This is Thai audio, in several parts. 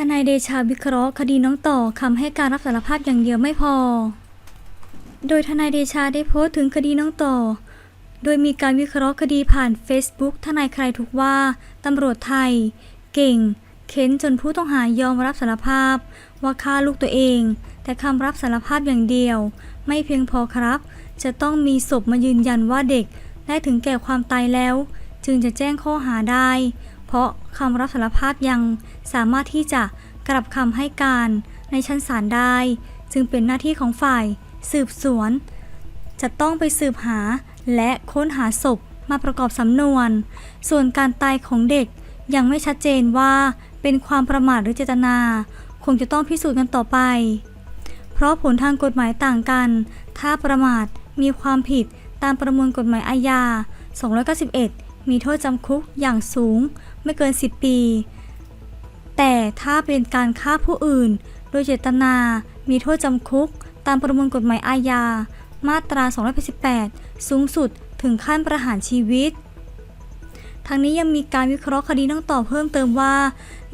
ทนายเดชาวิเคราะห์คดีน้องต่อคำให้การรับสารภาพอย่างเดียวไม่พอ โดยทนายเดชาได้โพสต์ถึงคดีน้องต่อ โดยมีการวิเคราะห์คดีผ่าน Facebook ทนายใครทุกว่าตำรวจไทย เก่ง เค้นจนผู้ต้องหายอมรับสารภาพ ว่าฆ่าลูกตัวเอง แต่คำรับสารภาพอย่างเดียว ไม่เพียงพอครับ จะต้องมีศพมายืนยันว่าเด็กได้ถึงแก่ความตายแล้ว จึงจะแจ้งข้อหาได้ เพราะคำรับสารภาพยังสามารถที่จะกลับคำให้การในชั้นศาลได้ จึงเป็นหน้าที่ของฝ่าย สืบสวน จะต้องไปสืบหาและค้นหาศพมาประกอบสำนวน ส่วนการตายของเด็กยังไม่ชัดเจนว่าเป็นความประมาทหรือเจตนา คงจะต้องพิสูจน์กันต่อไป เพราะผลทางกฎหมายต่างกัน ถ้าประมาทมีความผิดตามประมวลกฎหมายอาญา 291 มีโทษจำคุกอย่างสูงไม่เกิน 10 ปี แต่ถ้าเป็นการฆ่าผู้อื่น โดยเจตนา มีโทษจำคุก ตามประมวลกฎหมายอาญา มาตรา 288 สูงสุดถึงขั้นประหารชีวิตทั้งนี้ยังมีการวิเคราะห์คดีน้องต่อเพิ่มเติมว่า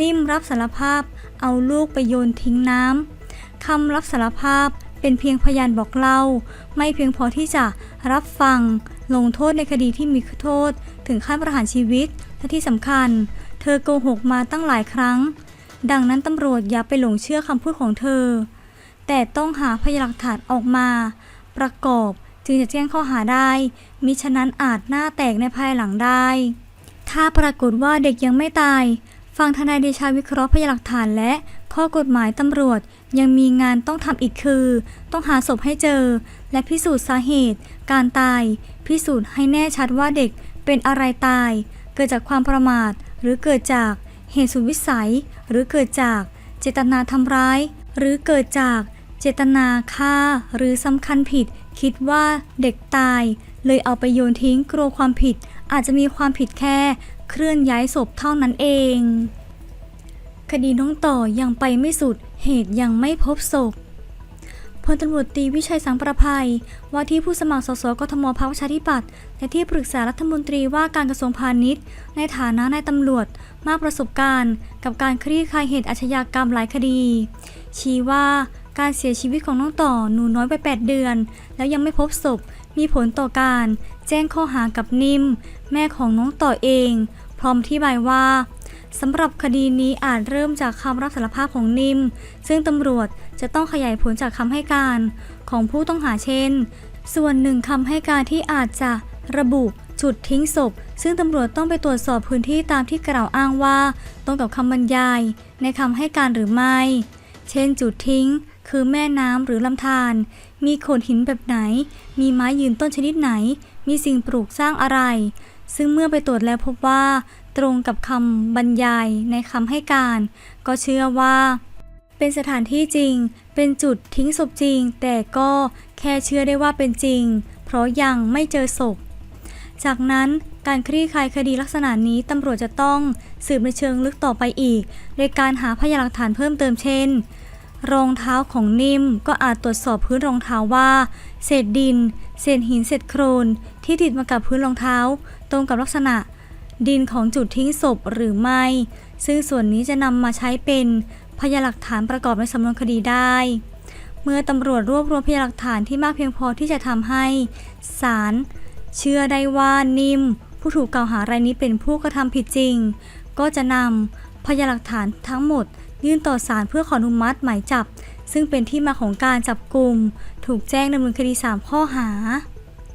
นิ่มรับสารภาพ เอาลูกไปโยนทิ้งน้ำคำรับสารภาพเป็นเพียงพยานบอกเล่า ไม่เพียงพอที่จะรับฟัง ลงโทษในคดีที่มีโทษถึงขั้นประหารชีวิต และที่สำคัญ เธอโกหกมาตั้งหลายครั้ง ดังนั้นตำรวจอย่าไปหลงเชื่อคำพูดของเธอ แต่ต้องหาพยานหลักฐานออกมา ประกอบจึงจะแจ้งข้อหาได้ มิฉะนั้นอาจหน้าแตกในภายหลังได้ ถ้าปรากฏว่าเด็กยังไม่ตาย ฟังทนายเดชาวิเคราะห์พยานหลักฐานและข้อกฎหมายตำรวจยังมีงานต้องทำอีกคือ ต้องหาศพให้เจอ และพิสูจน์สาเหตุ การตาย พิสูจน์ให้แน่ชัดว่าเด็กเป็นอะไรตาย เกิดจากความประมาท หรือเกิดจากเหตุสุดวิสัย หรือเกิดจากเจตนาทำร้าย หรือเกิดจากเจตนาฆ่า หรือสำคัญผิด คิดว่าเด็กตาย เลยเอาไปโยนทิ้งกลัวความผิด อาจจะมีความผิดแค่เคลื่อนย้ายศพเท่านั้นเอง คดีน้องต่อยังไปไม่สุดเหตุยังไม่พบศพ พลตำรวจตีวิชัยสังประภัย ว่าที่ผู้สมัครสสกทมพรรคประชาธิปัตย์และที่ปรึกษารัฐมนตรีว่าการกระทรวงพาณิชย์ ในฐานะนายตำรวจมากประสบการณ์ กับการคลี่คลายเหตุอาชญากรรมหลายคดี ชี้ว่าการเสียชีวิตของน้องต่อหนูน้อยไป 8 เดือน แล้วยังไม่พบศพมีผลต่อการ แจ้งข้อหากับนิ่ม แม่ของน้องต่อเอง พร้อมที่บายว่า สำหรับคดีนี้อาจเริ่มจากคำรับสารภาพของนิม ซึ่งตำรวจจะต้องขยายผลจากคำให้การของผู้ต้องหาเช่น ส่วนหนึ่งคำให้การที่อาจจะระบุจุดทิ้งศพ ซึ่งตำรวจต้องไปตรวจสอบพื้นที่ตามที่กล่าวอ้างว่า ตรงกับคำบรรยาย ในคำให้การหรือไม่ เช่น จุดทิ้ง คือแม่น้ำหรือลำธาร มีโขดหินแบบไหน มีไม้ยืนต้นชนิดไหน มีสิ่งปลูกสร้างอะไร ซึ่งเมื่อไปตรวจแล้วพบว่า ตรงกับคำบรรยายในคำให้การ ก็เชื่อว่า เป็นสถานที่จริง เป็นจุดทิ้งศพจริง แต่ก็แค่เชื่อได้ว่าเป็นจริง เพราะยังไม่เจอศพ จากนั้นการคลี่คลายคดีลักษณะนี้ตำรวจจะต้องสืบในเชิงลึกต่อไปอีกโดยการหาพยานหลักฐานเพิ่มเติมเช่น รองเท้าของนิ่มก็อาจตรวจสอบพื้นรองเท้าว่า เศษดิน เศษหินเศษโครนที่ติดมากับพื้นรองเท้า ตรงกับลักษณะ ดินของจุดทิ้งศพหรือไม่ ซึ่งส่วนนี้จะนำมาใช้เป็นพยานหลักฐานประกอบในสำนวนคดีได้ เมื่อตำรวจรวบรวมพยานหลักฐานที่มากเพียงพอที่จะทำให้ศาลเชื่อได้ว่านิ่ม ผู้ถูกกล่าวหารายนี้เป็นผู้กระทำผิดจริง ก็จะนำพยานหลักฐานทั้งหมด ยื่นต่อศาลเพื่อขออนุมัติหมายจับ ซึ่งเป็นที่มาของการจับกลุ่มถูกแจ้งดำเนินคดี 3 ข้อหา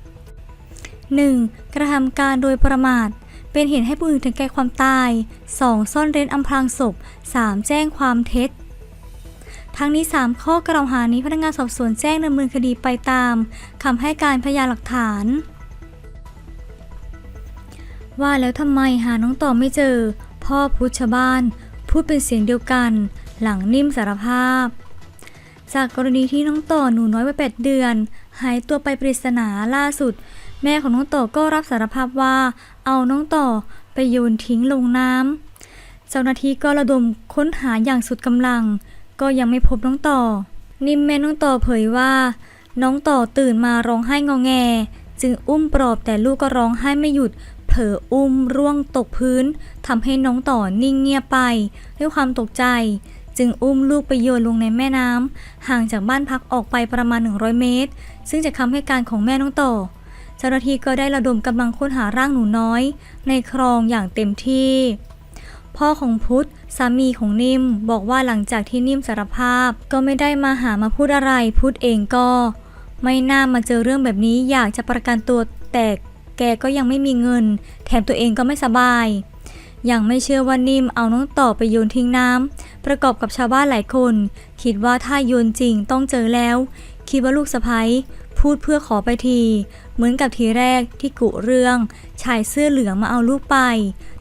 1. กระทำการโดยประมาท เป็นเหตุให้ผู้อื่นถึงแก่ความตาย 2. ซ่อนเร้นอำพรางศพ 3. แจ้งความเท็จ ทั้งนี้ 3 ข้อกล่าวหานี้พนักงานสอบสวนแจ้งดำเนินคดีไปตามคำให้การพยานหลักฐาน ว่าแล้วทำไมหาน้องต่อไม่เจอ พ่อพุชบ้าน พูดเป็นเสียงเดียวกัน หลังนิ่มสารภาพ จากกรณีที่น้องต่อหนูน้อยวัย8เดือน หายตัวไปปริศนาล่าสุดแม่ของน้องต่อก็รับสารภาพว่า เอาน้องต่อไปโยนทิ้งลงน้ำเจ้าหน้าที่ก็ระดมค้นหาอย่างสุดกำลัง ก็ยังไม่พบน้องต่อ นิ่มแม่น้องต่อเผยว่า น้องต่อตื่นมาร้องไห้งอแง จึงอุ้มปลอบแต่ลูกก็ร้องไห้ไม่หยุดเผลออุ้มร่วงตกพื้นทำให้น้องต่อนิ่งเงียบไป ด้วยความตกใจ จึงอุ้มลูกไปโยนลงในแม่น้ำห่างจากบ้านพักออกไปประมาณ 100 เมตร ซึ่งจากคำให้การของแม่น้องต่อ เจ้าหน้าที่ก็ได้ระดมกำลังค้นหาร่างหนูน้อย ในคลองอย่างเต็มที่ พ่อของพุทธสามีของนิ่มบอกว่าหลังจากที่นิ่มสารภาพก็ไม่ได้มาหามาพูดอะไร พุทธเองก็ ไม่น่ามาเจอเรื่องแบบนี้อยากจะประกันตัวแต่แกก็ยังไม่มีเงิน แถมตัวเองก็ไม่สบายยังไม่เชื่อว่านิ่มเอาน้องต่อไปโยนทิ้งน้ำประกอบกับชาวบ้านหลายคน คิดว่าถ้าโยนจริงต้องเจอแล้ว คิดว่าลูกสะพ้ย พูดเพื่อขอไปที เหมือนกับทีแรกที่กุเรื่อง ชายเสื้อเหลืองมาเอาลูกไป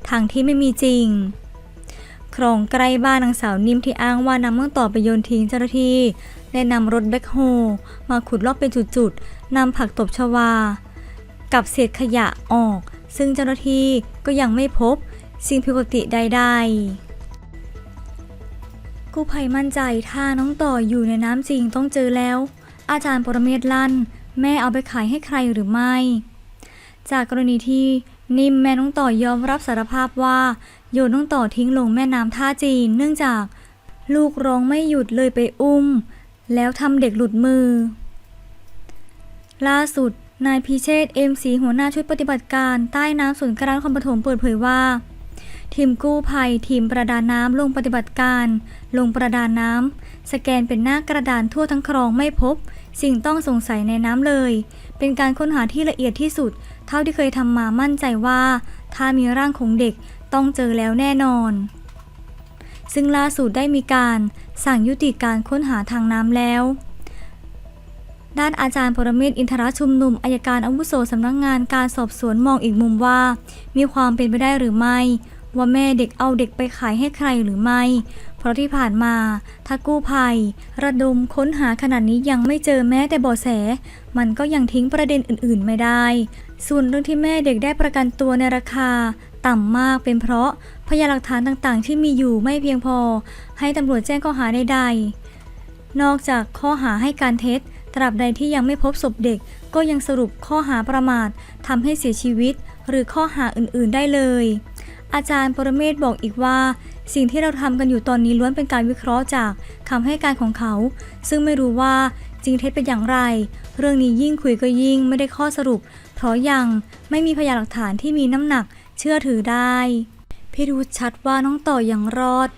ทางที่ไม่มีจริงคลองใกล้บ้านนางสาวนิ่มที่อ้างว่านำน้องต่อไปโยนทิ้งเจ้าหน้าที่ได้นำรถแบ็คโฮมาขุดลอกเป็นจุดๆนำผักตบชวา กับเศษขยะออก ซึ่งเจ้าหน้าที่ก็ยังไม่พบ สิ่งผิดปกติใดๆกู้ภัยมั่นใจถ้าน้องต่ออยู่ในน้ำจริงต้องเจอแล้ว อาจารย์ปรเมศลั่น แม่เอาไปขายให้ใครหรือไม่ จากกรณีที่นิ่มแม่น้องต่อยอมรับสารภาพว่า โยนน้องต่อทิ้งลงแม่น้ำท่าจีน เนื่องจากลูกร้องไม่หยุดเลยไปอุ้ม แล้วทำเด็กหลุดมือ ล่าสุด นายพิเชษเอ็มสีหัวหน้าชุดปฏิบัติการใต้น้ำศูนกลางนครปฐมเปิดเผยว่า ทีมกู้ภัยทีมประดาน้ำลงปฏิบัติการ ลงประดาน้ำสแกนเป็นหน้ากระดานทั่วทั้งคลองไม่พบ สิ่งต้องสงสัยในน้ำเลย เป็นการค้นหาที่ละเอียดที่สุด เท่าที่เคยทำมามั่นใจว่า ถ้ามีร่างของเด็กต้องเจอแล้วแน่นอน ซึ่งล่าสุดได้มีการสั่งยุติการค้นหาทางน้ำแล้วด้านอาจารย์ปรเมศอินทรชุมนุมอายการอาวุโสสำนักงงานการสอบสวนมองอีกมุมว่า มีความเป็นไปได้หรือไม่ ว่าแม่เด็กเอาเด็กไปขายให้ใครหรือไม่ เพราะที่ผ่านมาถ้ากู้ภัย ระดมค้นหาขนาดนี้ยังไม่เจอแม้แต่เบาะแส มันก็ยังทิ้งประเด็นอื่นๆไม่ได้ ส่วนเรื่องที่แม่เด็กได้ประกันตัวในราคา ต่ำมากเป็นเพราะพยานหลักฐานต่างๆ ที่มีอยู่ไม่เพียงพอ ให้ตำรวจแจ้งข้อหาใดๆ นอกจากข้อหาให้การเท็จ ตราบใดที่ยังไม่พบศพเด็ก ก็ยังสรุปข้อหาประมาททำให้เสียชีวิต หรือข้อหาอื่นๆได้เลยอาจารย์ปรเมศบอกอีกว่า สิ่งที่เราทำกันอยู่ตอนนี้ล้วนเป็นการวิเคราะห์จากคำให้การของเขา ซึ่งไม่รู้ว่าจริงเท็จเป็นอย่างไร เรื่องนี้ยิ่งคุยก็ยิ่งไม่ได้ข้อสรุป เพราะยังไม่มีพยานหลักฐานที่มีน้ำหนักเชื่อถือได้พี่รู้ชัดว่าน้องต่อยังรอด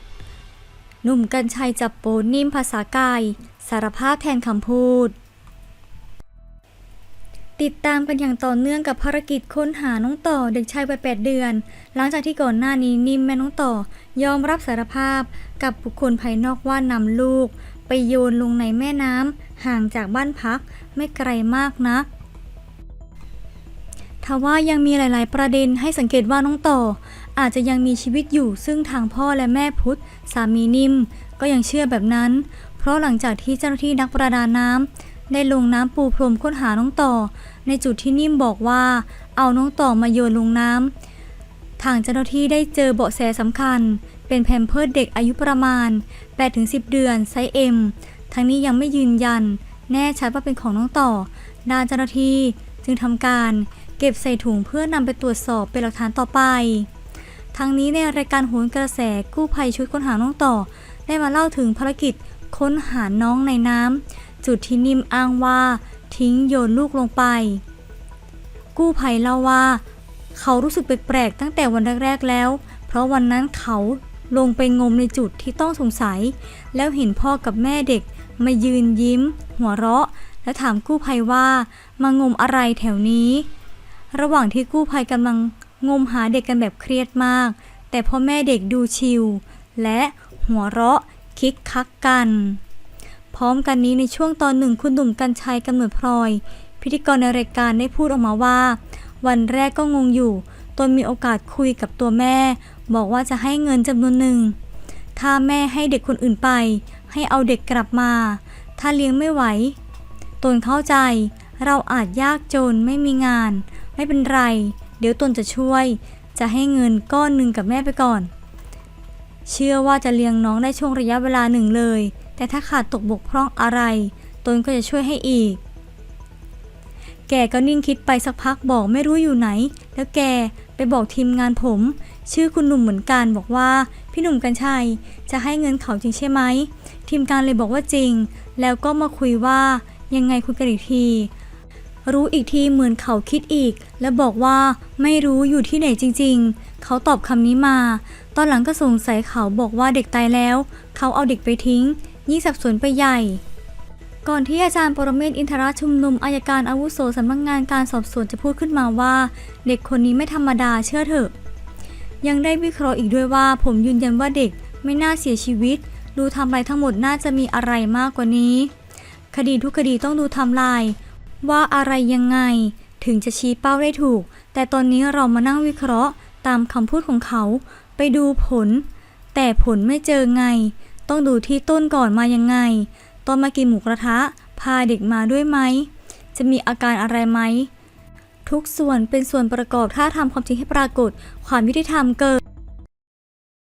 หนุ่มกัญชัยจับโปนิ่มภาษากาย สารภาพแทนคำพูด ติดตามกันอย่างต่อเนื่องกับภารกิจค้นหาน้องต่อเด็กชายวัย8เดือน หลังจากที่ก่อนหน้านี้นิ่มแม่น้องต่อยอมรับสารภาพ กับบุคคลภายนอกว่านำลูก ไปโยนลงในแม่น้ำห่างจากบ้านพักไม่ไกลมากนักทว่ายังมีหลาย ๆ ประเด็นให้สังเกตว่าน้องต่อ อาจจะยังมีชีวิตอยู่ซึ่งทางพ่อและแม่พุทธสามีนิ่ม ก็ยังเชื่อแบบนั้น เพราะหลังจากที่เจ้าหน้าที่นักประดาน้ำ ได้ลงน้ำปูพรมค้นหาน้องต่อ ในจุดที่นิ่มบอกว่า เอาน้องต่อมาโยนลงน้ำทางเจ้าหน้าที่ได้เจอเบาะแสสำคัญ เป็นแพมเพิร์ดเด็กอายุประมาณ 8-10 เดือนไซส์ M ทั้งนี้ยังไม่ยืนยัน แน่ชัดว่าเป็นของน้องต่อด้านเจ้าหน้าที่จึงทำการเก็บใส่ถุงเพื่อนำไปตรวจสอบเป็นหลักฐานต่อไป ทั้งนี้ในรายการโหนกระแสกู้ภัยชุดค้นหาน้องต่อ ได้มาเล่าถึงภารกิจค้นหาน้องในน้ำ จุดที่นิ่มอ้างว่า ทิ้งโยนลูกลงไป กู้ภัยเล่าว่า เขารู้สึกแปลกๆตั้งแต่วันแรกๆแล้ว เพราะวันนั้นเขาลงไปงมในจุดที่ต้องสงสัย แล้วเห็นพ่อกับแม่เด็กมายืนยิ้ม หัวเราะ และถามกู้ภัยว่ามางมอะไรแถวนี้ ระหว่างที่กู้ภัยกำลังงมหาเด็กกันแบบเครียดมาก แต่พ่อแม่เด็กดูชิลและหัวเราะคิกคักกัน พร้อมกันนี้ในช่วงตอนหนึ่งคุณหนุ่มกัญชัยกำเนิดพลอย พิธีกรในรายการได้พูดออกมาว่า วันแรกก็งงอยู่ตนมีโอกาสคุยกับตัวแม่ บอกว่าจะให้เงินจำนวนหนึ่ง ถ้าแม่ให้เด็กคนอื่นไป ให้เอาเด็กกลับมา ถ้าเลี้ยงไม่ไหว ตนเข้าใจ เราอาจยากจนไม่มีงาน ไม่เป็นไร เดี๋ยวตนจะช่วย จะให้เงินก้อนหนึ่งกับแม่ไปก่อน เชื่อว่าจะเลี้ยงน้องได้ช่วงระยะเวลาหนึ่งเลย แต่ถ้าขาดตกบกพร่องอะไร ตนก็จะช่วยให้อีก แกก็นิ่งคิดไปสักพักบอกไม่รู้อยู่ไหน แล้วแกไปบอกทีมงานผม ชื่อคุณหนุ่มเหมือนกันบอกว่า พี่หนุ่มกัญชัยจะให้เงินเขาจริงใช่ไหม ทีมงานเลยบอกว่าจริง แล้วก็มาคุยว่ายังไงคุยกันอีกที รู้อีกทีเหมือนเขาคิดอีก และบอกว่าไม่รู้อยู่ที่ไหนจริง ๆ เขาตอบคำนี้มา ตอนหลังก็สงสัยเขาบอกว่าเด็กตายแล้ว เขาเอาเด็กไปทิ้ง ยิ่งสับสนไปใหญ่ ก่อนที่อาจารย์ปรเมศอินทรชุมนุมอายการอาวุโสสำนักงานการสอบสวนจะพูดขึ้นมาว่า เด็กคนนี้ไม่ธรรมดาเชื่อเถอะ ยังได้วิเคราะห์อีกด้วยว่า ผมยืนยันว่าเด็กไม่น่าเสียชีวิต ดูทำลายทั้งหมดน่าจะมีอะไรมากกว่านี้ คดีทุกคดีต้องดูทำลาย ว่าอะไรยังไง ถึงจะชี้เป้าได้ถูก แต่ตอนนี้เรามานั่งวิเคราะห์ตามคำพูดของเขา ไปดูผล แต่ผลไม่เจอไง ต้องดูที่ต้นก่อนมายังไง ต้นมากินหมูกระทะ พาเด็กมาด้วยไหม จะมีอาการอะไรไหม ทุกส่วนเป็นส่วนประกอบถ้าทำความจริงให้ปรากฏ ความยุติธรรมเกิด